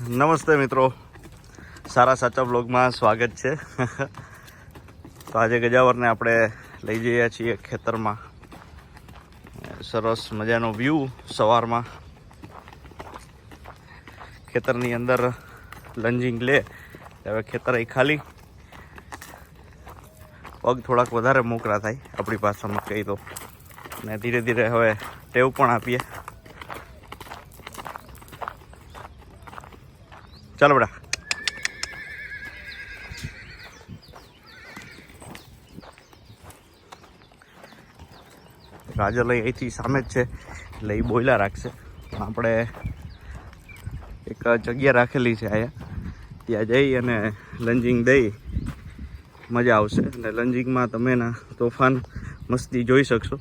નમસ્તે મિત્રો. સારા સાચા બ્લોગમાં સ્વાગત છે. તો આજે ગજાવરને આપણે લઈ જઈએ છીએ ખેતરમાં. સરસ મજાનો વ્યૂ સવારમાં. ખેતરની અંદર લંજિંગ લે. હવે ખેતર એ ખાલી. પગ થોડાક વધારે મોકરા થાય આપણી ભાષામાં કહી દો અને ધીરે ધીરે હવે ટેવ પણ આપીએ. ચાલો બેટા. રાજલય અહીંથી સામે જ છે. એટલે એ બોયલા રાખશે. આપણે એક જગ્યા રાખેલી છે અહીંયા. ત્યાં જઈ અને લંજિંગ દઈ મજા આવશે. અને લંજિંગમાં તમે ના તોફાન મસ્તી જોઈ શકશો.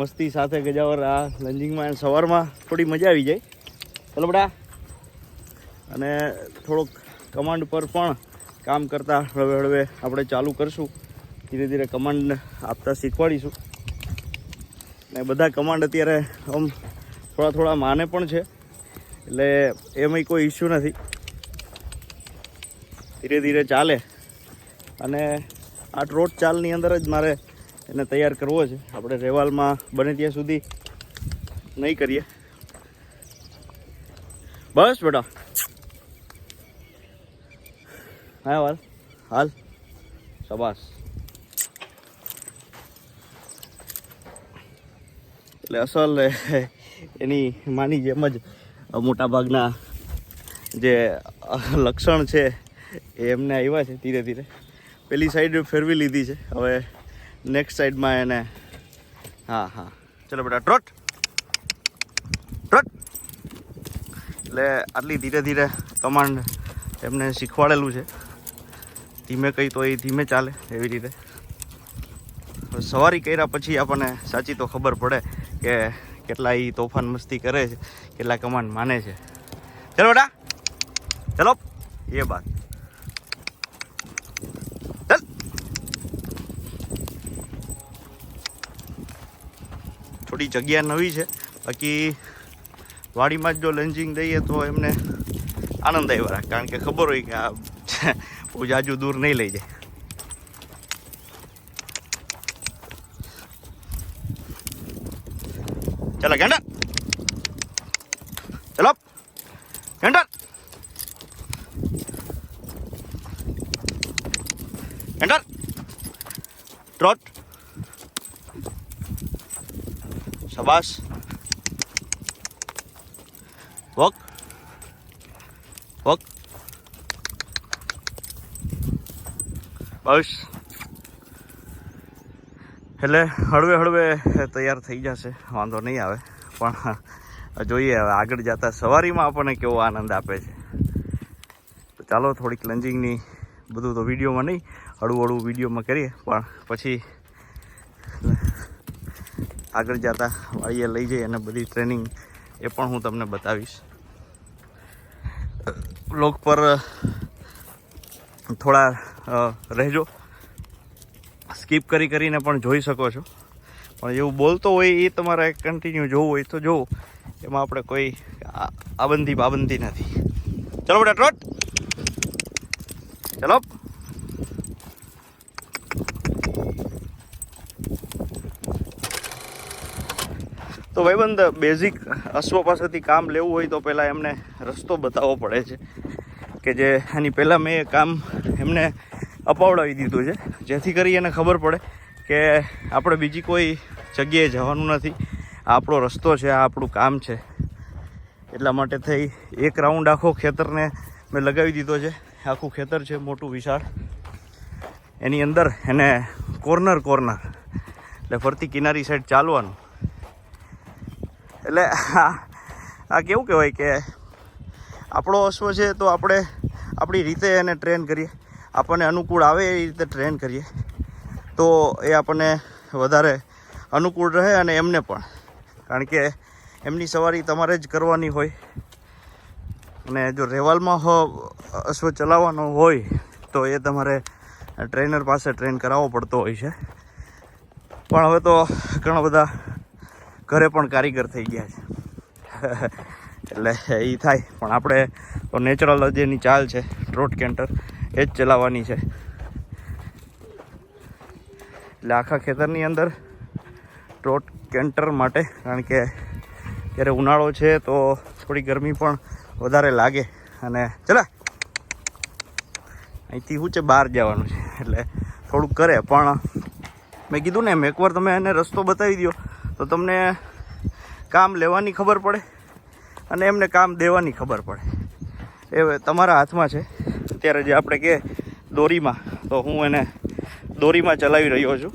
મસ્તી સાથે ગજાવર આ લંજિંગમાં સવારમાં થોડી મજા આવી જાય. ચલો અને થોડોક કમાન્ડ પર પણ કામ કરતા હળવે હળવે આપણે ચાલુ કરશું. ધીરે ધીરે કમાન્ડ આપતા શીખવાડીશું. ને બધા કમાન્ડ અત્યારે આમ થોડા થોડા માને પણ છે. એટલે એમાંય કોઈ ઇસ્યુ નથી. ધીરે ધીરે ચાલે. અને આ ટ્રોટ ચાલની અંદર જ મારે એને તૈયાર કરવો છે. આપણે રેવાલમાં બને ત્યાં સુધી નહીં કરીએ. બસ બેટા. હા વાલ હાલ. શબાસ એટલે અસલ, એની માની જેમ જ મોટા ભાગના જે લક્ષણ છે, એ એમને આવ્યા છે ધીરે ધીરે. પેલી સાઈડ ફેરવી લીધી છે. હવે નેક્સ્ટ સાઈડમાં એને. હા હા. ચલો બેટા ટ્રોટ ટ્રોટ એટલે આટલી ધીરે ધીરે કમાન્ડ એમને શીખવાડેલું છે. ધીમે કહી તો એ ધીમે ચાલે એવી રીતે. સવારી કર્યા પછી આપણને સાચી તો ખબર પડે કે કેટલા એ તોફાન મસ્તી કરે છે, કેટલા કમાન્ડ માને છે. ચલો બેટા. ચલો. એ બાત. થોડી જગ્યા નવી છે. બાકી વાડીમાં જ જો લંજિંગ દઈએ તો એમને આનંદ આવ્યો રાખે. કારણ કે ખબર હોય કે આ બહુ જાજુ દૂર નહીં લઈ જાય. ચાલો, ઘેંડા. ચલો. ઘેંડા. ઘેંડા. ટ્રોટ. શાબાશ વોક. વોક. બસ. એટલે હળવે હળવે તૈયાર થઈ જશે. વાંધો નહીં આવે. પણ જોઈએ હવે આગળ જતા સવારીમાં આપણને કેવો આનંદ આપે છે. તો ચાલો થોડીક લંજિંગની બધું તો વિડીયોમાં નહીં, હળવું હળવું વિડીયોમાં કરીએ. પણ પછી આગળ જતા વાળીએ લઈ જઈ અને બધી ટ્રેનિંગ એ પણ હું તમને બતાવીશ. બ્લોગ પર થોડા રહેજો. સ્કીપ કરી કરીને પણ જોઈ શકો છો. પણ એવું બોલતો હોય એ તમારે કન્ટિન્યુ જોવું હોય તો જોવો. એમાં આપણે કોઈ આબંધી પાબંધી નથી. ચલો બેટા ટ્રોટ ચલો. તો ભાઈબંધ બેઝિક અશ્વ પાસેથી કામ લેવું હોય તો પહેલાં એમને રસ્તો બતાવવો પડે છે કે જે આની પહેલાં મેં કામ એમને અપાવડાવી દીધું છે. જેથી કરી એને ખબર પડે કે આપણે બીજી કોઈ જગ્યાએ જવાનું નથી. આ આપણો રસ્તો છે, આ આપણું કામ છે. એટલા માટે થઈ એક રાઉન્ડ આખો ખેતરને મેં લગાવી દીધો છે. આખું ખેતર છે, મોટું વિશાળ. એની અંદર એને કોર્નર કોર્નર એટલે ફરતી કિનારી સાઈડ ચાલવાનું. એટલે આ કેવું કહેવાય કે આપણો અશ્વ છે તો આપણે આપણી રીતે એને ટ્રેન કરીએ. આપણને અનુકૂળ આવે એ રીતે ટ્રેન કરીએ. તો એ આપણને વધારે અનુકૂળ રહે અને એમને પણ. કારણ કે એમની સવારી તમારે જ કરવાની હોય. અને જો રેવાલમાં હો, અશ્વ ચલાવવાનો હોય, તો એ તમારે ટ્રેનર પાસે ટ્રેન કરાવવો પડતો હોય છે. પણ હવે તો ઘણા બધા ઘરે પણ કારીગર થઈ ગયા છે. એટલે એ થાય. પણ આપણે તો નેચરલ જેની ચાલ છે. ટ્રોટ કેન્ટર એ જ ચલાવવાની છે. એટલે આખા ખેતરની અંદર ટ્રોટ કેન્ટર માટે, કારણ કે ત્યારે ઉનાળો છે તો થોડી ગરમી પણ વધારે લાગે. અને ચલા! અહીંથી શું છે બહાર જવાનું છે. એટલે થોડુંક કરે. પણ મેં કીધું ને, એમ એકવાર તમે એને રસ્તો બતાવી દો તો તમને કામ લેવાની ખબર પડે અને એમને કામ દેવાની ખબર પડે. એ તમારા હાથમાં છે. અત્યારે જે આપણે કે દોરીમાં, તો હું એને દોરીમાં ચલાવી રહ્યો છું.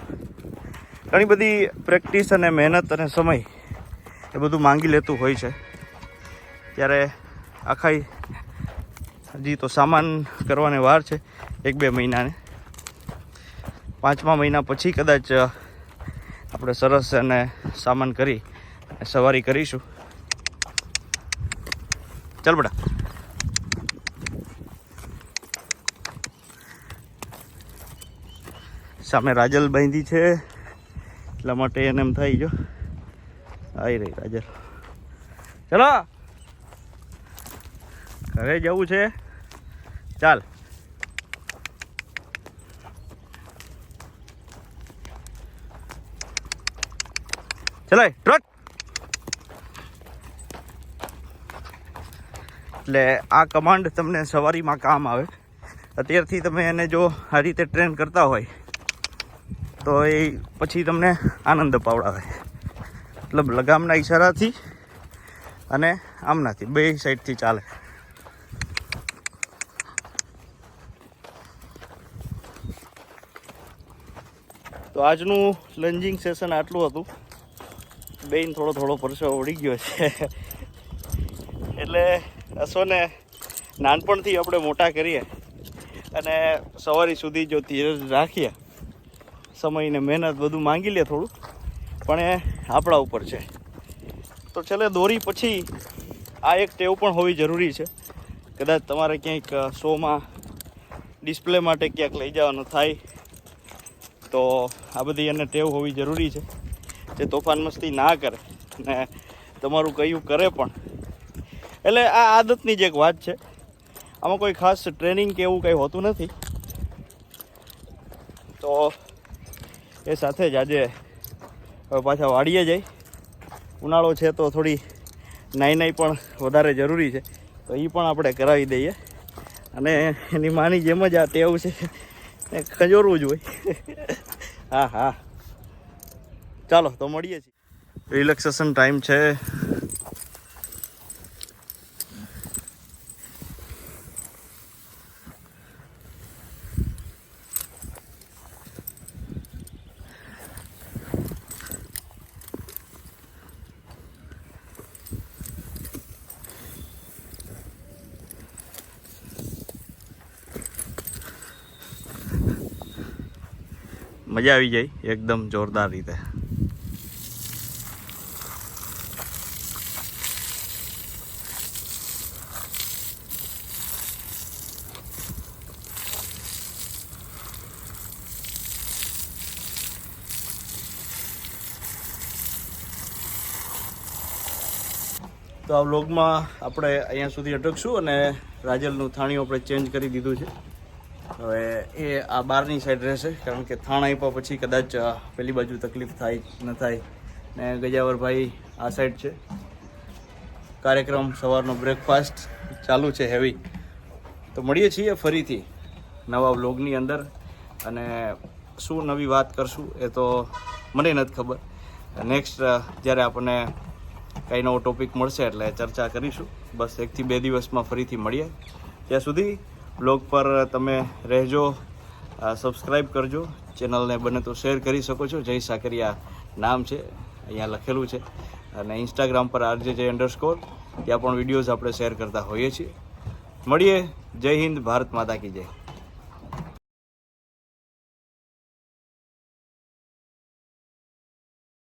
ઘણી બધી પ્રેક્ટિસ અને મહેનત અને સમય એ બધું માંગી લેતું હોય છે. ત્યારે આખાઈ હજી તો સામાન કરવાને વાર છે, એક બે મહિનાને. પાંચમા મહિના પછી કદાચ આપણે સરસ અને સામાન કરી સવારી કરીશું. ચાલ બેટા. સામે રાજલ બાંધી છે. એટલા માટે એને એમ થાય, જો. આવી રહી રાજલ. ચલો. ઘરે જવું છે. ચાલ. ચલાય, ટ્રક. એટલે આ કમાન્ડ તમને સવારીમાં કામ આવે. અત્યારથી તમે એને જો આ રીતે ટ્રેન કરતા હોય, તો એ પછી તમને આનંદ અપાવડાવે. મતલબ લગામના ઈશારાથી અને આમનાથી, બે સાઈડથી ચાલે. તો આજનું લંજિંગ સેશન આટલું હતું. બેન થોડો થોડો પરસો ઉડી ગયો છે. એટલે અશ્વને નાનપણથી આપણે મોટા કરીએ અને સવારી સુધી જો ધીરજ રાખીએ સમય ને મહેનત બધું માંગી લે થોડું, પણ એ આપણા ઉપર છે. તો છેલ્લે દોરી પછી આ એક ટેવ પણ હોવી જરૂરી છે. કદાચ તમારે ક્યાંક શોમાં ડિસ્પ્લે માટે ક્યાંક લઈ જવાનું થાય, તો આ બધી એને ટેવ હોવી જરૂરી છે. જે તોફાન મસ્તી ના કરે ને તમારું કયું કરે પણ. એટલે આ આદતની જ એક વાત છે. આમાં કોઈ ખાસ ટ્રેનિંગ કે એવું કંઈ હોતું નથી. તો એ સાથે જ આજે હવે પાછા વાડીએ જઈ. ઉનાળો છે તો થોડી નાઈ નાઈ પણ વધારે જરૂરી છે. તો એ પણ આપણે કરાવી દઈએ. અને એની માની જેમ જ આ ટેવ છે. ખંજોરવું જ હોય. હા હા. ચાલો તો મળીએ છીએ. રિલેક્સેશન ટાઈમ છે. મજા આવી જાય એકદમ જોરદાર રીતે. તો આ વ્લોગમાં આપણે અહીંયા સુધી અટકશું અને રાજલનું થાણિયું આપણે ચેન્જ કરી દીધું છે. હવે એ આ બહારની સાઈડ રહેશે, કારણ કે થાણ આપ્યા પછી કદાચ પેલી બાજુ તકલીફ થાય, ન થાય. ને ગજાવરભાઈ આ સાઈડ છે. કાર્યક્રમ સવારનો બ્રેકફાસ્ટ ચાલુ છે હેવી તો મળીએ છીએ ફરીથી નવા વ્લોગની અંદર. અને શું નવી વાત કરશું એ તો મને નથી ખબર. નેક્સ્ટ જ્યારે આપણને કંઈ નવો ટોપિક મળશે એટલે ચર્ચા કરીશું. બસ એકથી બે દિવસમાં ફરીથી મળીએ. ત્યાં સુધી બ્લોગ પર તમે રહેજો સબસ્ક્રાઈબ કરજો. ચેનલને બને તો શેર કરી શકો છો. જય સાકરિયા નામ છે, અહીંયા લખેલું છે. અને ઇન્સ્ટાગ્રામ પર આરજે જય અંડરસ્કોર ત્યાં પણ વિડીયોઝ આપણે શેર કરતા હોઈએ છીએ. મળીએ. જય હિન્દ, ભારત માતા કી જય.